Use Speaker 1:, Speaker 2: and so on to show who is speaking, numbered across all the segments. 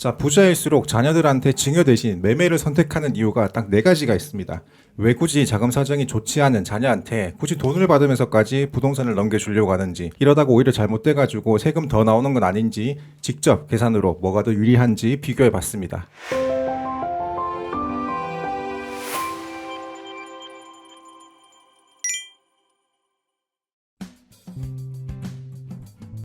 Speaker 1: 자, 부자일수록 자녀들한테 증여 대신 매매를 선택하는 이유가 딱 네 가지가 있습니다. 왜 굳이 자금 사정이 좋지 않은 자녀한테 굳이 돈을 받으면서까지 부동산을 넘겨주려고 하는지 이러다가 오히려 잘못돼가지고 세금 더 나오는 건 아닌지 직접 계산으로 뭐가 더 유리한지 비교해 봤습니다.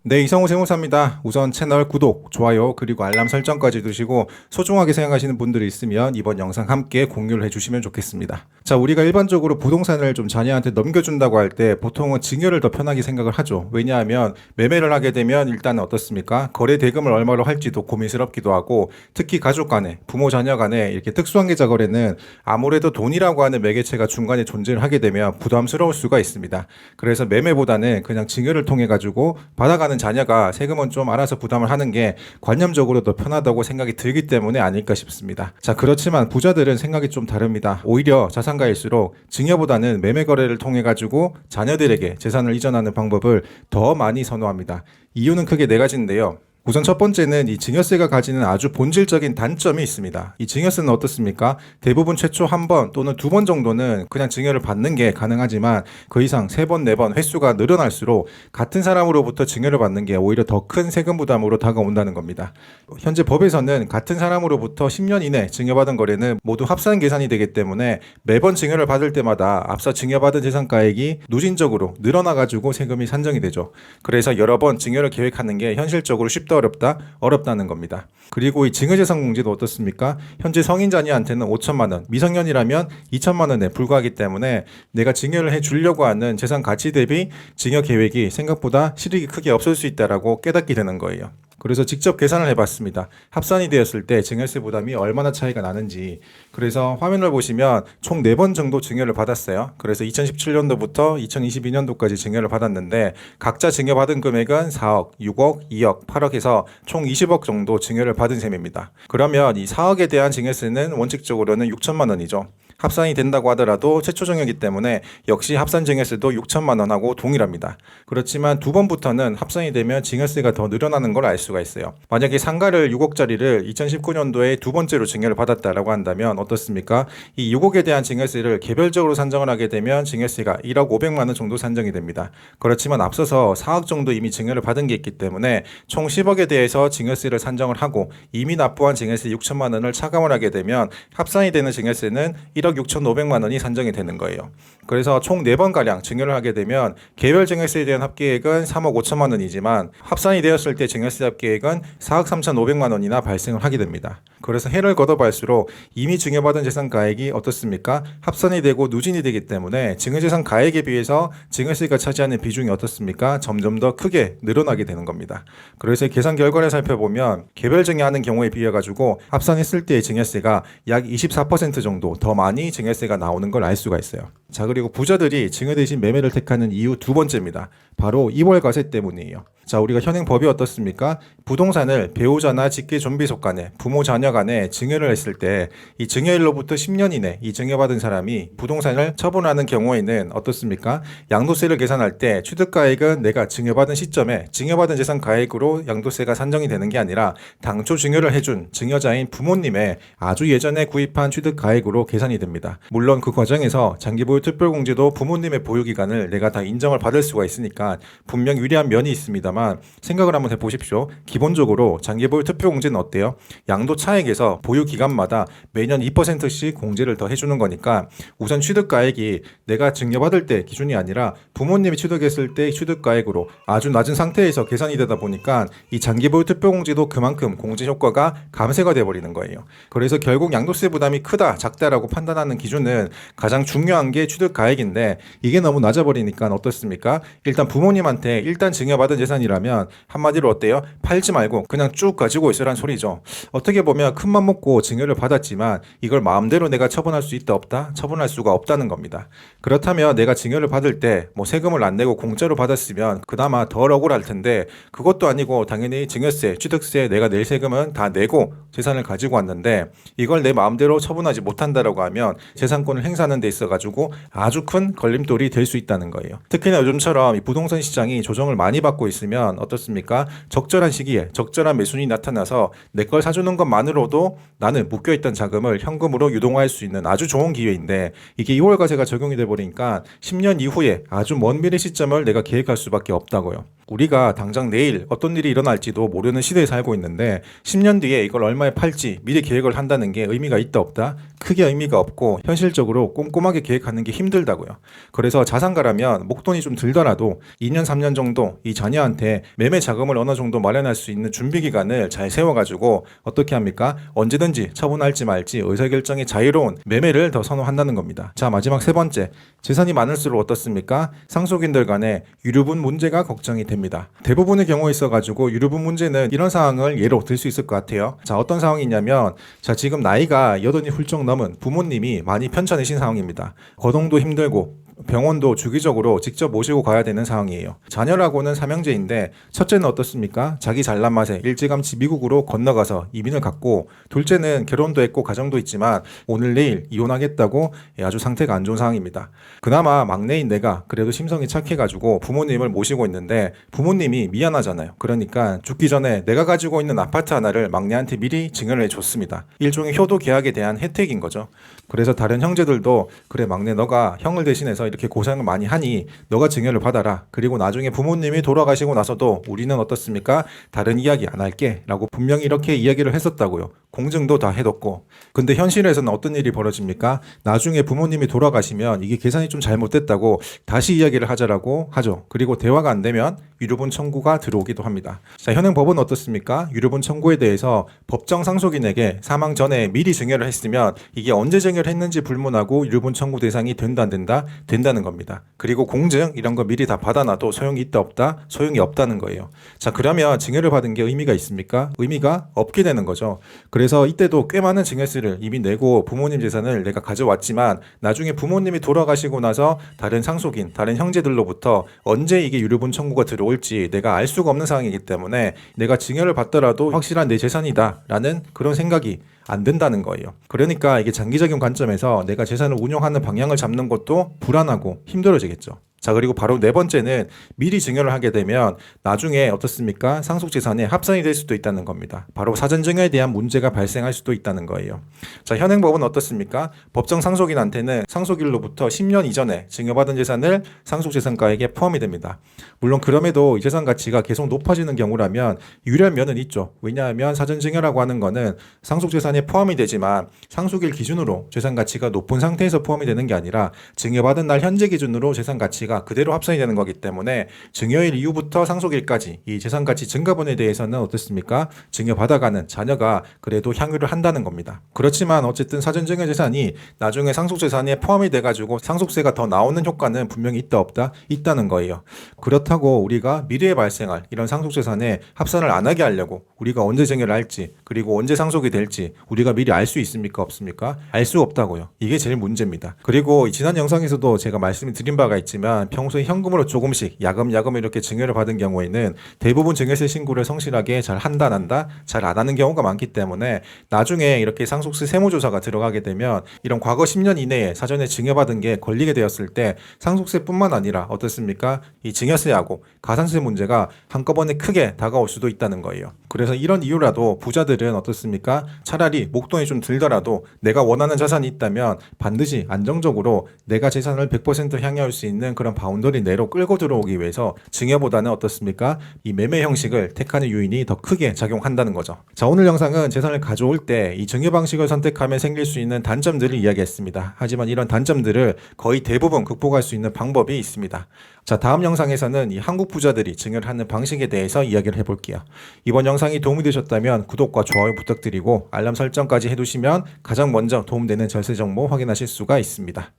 Speaker 1: 네, 이성우 세무사입니다. 우선 채널 구독, 좋아요, 그리고 알람 설정까지 두시고 소중하게 생각하시는 분들이 있으면 이번 영상 함께 공유를 해주시면 좋겠습니다. 자, 우리가 일반적으로 부동산을 좀 자녀한테 넘겨준다고 할 때 보통은 증여를 더 편하게 생각을 하죠. 왜냐하면 매매를 하게 되면 일단 어떻습니까? 거래 대금을 얼마로 할지도 고민스럽기도 하고 특히 가족 간에, 부모 자녀 간에 이렇게 특수한 계좌 거래는 아무래도 돈이라고 하는 매개체가 중간에 존재를 하게 되면 부담스러울 수가 있습니다. 그래서 매매보다는 그냥 증여를 통해 가지고 받아가는 자녀가 세금은 좀 알아서 부담을 하는 게 관념적으로 더 편하다고 생각이 들기 때문에 아닐까 싶습니다. 자, 그렇지만 부자들은 생각이 좀 다릅니다. 오히려 자산가일수록 증여보다는 매매 거래를 통해 가지고 자녀들에게 재산을 이전하는 방법을 더 많이 선호합니다. 이유는 크게 네 가지인데요. 우선 첫 번째는 이 증여세가 가지는 아주 본질적인 단점이 있습니다. 이 증여세는 어떻습니까? 대부분 최초 한 번 또는 두 번 정도는 그냥 증여를 받는 게 가능하지만 그 이상 세 번, 네 번 횟수가 늘어날수록 같은 사람으로부터 증여를 받는 게 오히려 더 큰 세금 부담으로 다가온다는 겁니다. 현재 법에서는 같은 사람으로부터 10년 이내 증여받은 거래는 모두 합산 계산이 되기 때문에 매번 증여를 받을 때마다 앞서 증여받은 재산가액이 누진적으로 늘어나가지고 세금이 산정이 되죠. 그래서 여러 번 증여를 계획하는 게 현실적으로 쉽다 어렵다 어렵다는 겁니다. 그리고 이 증여재산 공제도 어떻습니까? 현재 성인 자녀한테는 5천만 원, 미성년이라면 2천만 원에 불과하기 때문에 내가 증여를 해 주려고 하는 재산 가치 대비 증여 계획이 생각보다 실익이 크게 없을 수 있다라고 깨닫게 되는 거예요. 그래서 직접 계산을 해봤습니다. 합산이 되었을 때 증여세 부담이 얼마나 차이가 나는지. 그래서 화면을 보시면 총 4번 정도 증여를 받았어요. 그래서 2017년도부터 2022년도까지 증여를 받았는데 각자 증여받은 금액은 4억, 6억, 2억, 8억에서 총 20억 정도 증여를 받은 셈입니다. 그러면 이 4억에 대한 증여세는 원칙적으로는 6천만 원이죠. 합산이 된다고 하더라도 최초 정액이기 때문에 역시 합산 증여세도 6천만 원하고 동일합니다. 그렇지만 두 번부터는 합산이 되면 증여세가 더 늘어나는 걸 알 수가 있어요. 만약에 상가를 6억짜리를 2019년도에 두 번째로 증여를 받았다라고 한다면 어떻습니까? 이 6억에 대한 증여세를 개별적으로 산정을 하게 되면 증여세가 1억 500만 원 정도 산정이 됩니다. 그렇지만 앞서서 4억 정도 이미 증여를 받은 게 있기 때문에 총 10억에 대해서 증여세를 산정을 하고 이미 납부한 증여세 6천만 원을 차감을 하게 되면 합산이 되는 증여세는 1억 6,500만 원이 산정이 되는 거예요. 그래서 총 4번 가량 증여를 하게 되면 개별 증여세에 대한 합계액은 3억 5천만 원이지만 합산이 되었을 때 증여세 합계액은 4억 3,500만 원이나 발생을 하게 됩니다. 그래서 해를 걷어갈수록 이미 증여받은 재산 가액이 어떻습니까? 합산이 되고 누진이 되기 때문에 증여재산 가액에 비해서 증여세가 차지하는 비중이 어떻습니까? 점점 더 크게 늘어나게 되는 겁니다. 그래서 계산 결과를 살펴보면 개별 증여하는 경우에 비해 가지고 합산했을 때의 증여세가 약 24% 정도 더 많이 증여세가 나오는 걸 알 수가 있어요. 자 그리고 부자들이 증여 대신 매매를 택하는 이유 두 번째입니다. 바로 이월과세 때문이에요. 자 우리가 현행 법이 어떻습니까? 부동산을 배우자나 직계 좀비 속 간에 부모 자녀 간에 증여를 했을 때 이 증여일로부터 10년 이내 이 증여받은 사람이 부동산을 처분하는 경우에는 어떻습니까? 양도세를 계산할 때 취득가액은 내가 증여받은 시점에 증여받은 재산 가액으로 양도세가 산정이 되는 게 아니라 당초 증여를 해준 증여자인 부모님의 아주 예전에 구입한 취득가액으로 계산이 됩니다. 물론 그 과정에서 장기보유 특별공제도 부모님의 보유기간을 내가 다 인정을 받을 수가 있으니까 분명 유리한 면이 있습니다 만 생각을 한번 해보십시오. 기본적으로 장기보유 특별공제는 어때요? 양도 차액에서 보유 기간마다 매년 2%씩 공제를 더 해주는 거니까 우선 취득가액이 내가 증여받을 때 기준이 아니라 부모님이 취득했을 때 취득가액으로 아주 낮은 상태에서 계산이 되다 보니까 이 장기보유 특별공제도 그만큼 공제 효과가 감쇄가 돼버리는 거예요. 그래서 결국 양도세 부담이 크다 작다라고 판단하는 기준은 가장 중요한 게 취득가액인데 이게 너무 낮아버리니까 어떻습니까? 일단 부모님한테 일단 증여받은 재산이 라면 한마디로 어때요? 팔지 말고 그냥 쭉 가지고 있으란 소리죠. 어떻게 보면 큰맘 먹고 증여를 받았지만 이걸 마음대로 내가 처분할 수 있다 없다? 처분할 수가 없다는 겁니다. 그렇다면 내가 증여를 받을 때 뭐 세금을 안 내고 공짜로 받았으면 그나마 덜 억울할 텐데 그것도 아니고 당연히 증여세, 취득세 내가 낼 세금은 다 내고 재산을 가지고 왔는데 이걸 내 마음대로 처분하지 못한다라고 하면 재산권을 행사하는 데 있어 가지고 아주 큰 걸림돌이 될 수 있다는 거예요. 특히나 요즘처럼 이 부동산 시장이 조정을 많이 받고 있으면 되면 어떻습니까? 적절한 시기에 적절한 매순이 나타나서 내 걸 사주는 것만으로도 나는 묶여있던 자금을 현금으로 유동화할 수 있는 아주 좋은 기회인데 이게 2월 과세가 적용이 돼 버리니까 10년 이후에 아주 먼 미래 시점을 내가 계획할 수밖에 없다고요. 우리가 당장 내일 어떤 일이 일어날지도 모르는 시대에 살고 있는데 10년 뒤에 이걸 얼마에 팔지 미래 계획을 한다는 게 의미가 있다 없다? 크게 의미가 없고 현실적으로 꼼꼼하게 계획하는 게 힘들다고요. 그래서 자산가라면 목돈이 좀 들더라도 2년 3년 정도 이 자녀한테 매매 자금을 어느 정도 마련할 수 있는 준비 기간을 잘 세워가지고 어떻게 합니까? 언제든지 처분할지 말지 의사결정이 자유로운 매매를 더 선호한다는 겁니다. 자 마지막 세 번째 재산이 많을수록 어떻습니까? 상속인들 간에 유류분 문제가 걱정이 됩니다. 대부분의 경우에 있어가지고 유류분 문제는 이런 상황을 예로 들 수 있을 것 같아요. 자 어떤 상황이냐면 자 지금 나이가 여든이 훌쩍 넘은 부모님이 많이 편찮으신 상황입니다. 거동도 힘들고 병원도 주기적으로 직접 모시고 가야 되는 상황이에요. 자녀라고는 삼형제인데 첫째는 어떻습니까? 자기 잘난 맛에 일찌감치 미국으로 건너가서 이민을 갔고 둘째는 결혼도 했고 가정도 있지만 오늘 내일 이혼하겠다고 아주 상태가 안 좋은 상황입니다. 그나마 막내인 내가 그래도 심성이 착해가지고 부모님을 모시고 있는데 부모님이 미안하잖아요. 그러니까 죽기 전에 내가 가지고 있는 아파트 하나를 막내한테 미리 증여를 해줬습니다. 일종의 효도 계약에 대한 혜택인 거죠. 그래서 다른 형제들도 그래 막내 너가 형을 대신해서 이렇게 고생을 많이 하니 너가 증여를 받아라. 그리고 나중에 부모님이 돌아가시고 나서도 우리는 어떻습니까? 다른 이야기 안 할게 라고 분명히 이렇게 이야기를 했었다고요. 공증도 다 해뒀고. 근데 현실에서는 어떤 일이 벌어집니까? 나중에 부모님이 돌아가시면 이게 계산이 좀 잘못됐다고 다시 이야기를 하자라고 하죠. 그리고 대화가 안 되면 유류분 청구가 들어오기도 합니다. 자, 현행 법은 어떻습니까? 유류분 청구에 대해서 법정 상속인에게 사망 전에 미리 증여를 했으면 이게 언제 증여를 했는지 불문하고 유류분 청구 대상이 된다 안 된다? 된다는 겁니다. 그리고 공증 이런 거 미리 다 받아놔도 소용이 있다 없다? 소용이 없다는 거예요. 자, 그러면 증여를 받은 게 의미가 있습니까? 의미가 없게 되는 거죠. 그래서 이때도 꽤 많은 증여세를 이미 내고 부모님 재산을 내가 가져왔지만 나중에 부모님이 돌아가시고 나서 다른 상속인, 다른 형제들로부터 언제 이게 유류분 청구가 들어올지 내가 알 수가 없는 상황이기 때문에 내가 증여를 받더라도 확실한 내 재산이다라는 그런 생각이 안 된다는 거예요. 그러니까 이게 장기적인 관점에서 내가 재산을 운용하는 방향을 잡는 것도 불안하고 힘들어지겠죠. 자, 그리고 바로 네 번째는 미리 증여를 하게 되면 나중에 어떻습니까? 상속 재산에 합산이 될 수도 있다는 겁니다. 바로 사전 증여에 대한 문제가 발생할 수도 있다는 거예요. 자, 현행 법은 어떻습니까? 법정 상속인한테는 상속일로부터 10년 이전에 증여받은 재산을 상속 재산가액에 포함이 됩니다. 물론 그럼에도 이 재산 가치가 계속 높아지는 경우라면 유리한 면은 있죠. 왜냐하면 사전 증여라고 하는 거는 상속 재산에 포함이 되지만 상속일 기준으로 재산 가치가 높은 상태에서 포함이 되는 게 아니라 증여받은 날 현재 기준으로 재산 가치가 그대로 합산이 되는 거기 때문에 증여일 이후부터 상속일까지 이 재산 가치 증가분에 대해서는 어떻습니까? 증여 받아가는 자녀가 그래도 향유를 한다는 겁니다. 그렇지만 어쨌든 사전 증여 재산이 나중에 상속 재산에 포함이 돼 가지고 상속세가 더 나오는 효과는 분명히 있다 없다 있다는 거예요. 그렇다고 우리가 미래에 발생할 이런 상속 재산에 합산을 안 하게 하려고 우리가 언제 증여를 할지 그리고 언제 상속이 될지 우리가 미리 알 수 있습니까 없습니까? 알 수 없다고요. 이게 제일 문제입니다. 그리고 지난 영상에서도 제가 말씀을 드린 바가 있지만 평소에 현금으로 조금씩 야금야금 이렇게 증여를 받은 경우에는 대부분 증여세 신고를 성실하게 잘 한다 난다 잘 안 하는 경우가 많기 때문에 나중에 이렇게 상속세 세무조사가 들어가게 되면 이런 과거 10년 이내에 사전에 증여받은 게 걸리게 되었을 때 상속세뿐만 아니라 어떻습니까? 이 증여세하고 가산세 문제가 한꺼번에 크게 다가올 수도 있다는 거예요. 그래서 이런 이유라도 부자들은 어떻습니까? 차라리 목돈이 좀 들더라도 내가 원하는 자산이 있다면 반드시 안정적으로 내가 재산을 100% 향유할 수 있는 그런 바운더리 내로 끌고 들어오기 위해서 증여보다는 어떻습니까? 이 매매 형식을 택하는 요인이 더 크게 작용한다는 거죠. 자, 오늘 영상은 재산을 가져올 때 이 증여 방식을 선택하면 생길 수 있는 단점들을 이야기했습니다. 하지만 이런 단점들을 거의 대부분 극복할 수 있는 방법이 있습니다. 자, 다음 영상에서는 이 한국 부자들이 증여를 하는 방식에 대해서 이야기를 해볼게요. 이번 영상이 도움이 되셨다면 구독과 좋아요 부탁드리고 알람 설정까지 해두시면 가장 먼저 도움되는 절세 정보 확인하실 수가 있습니다.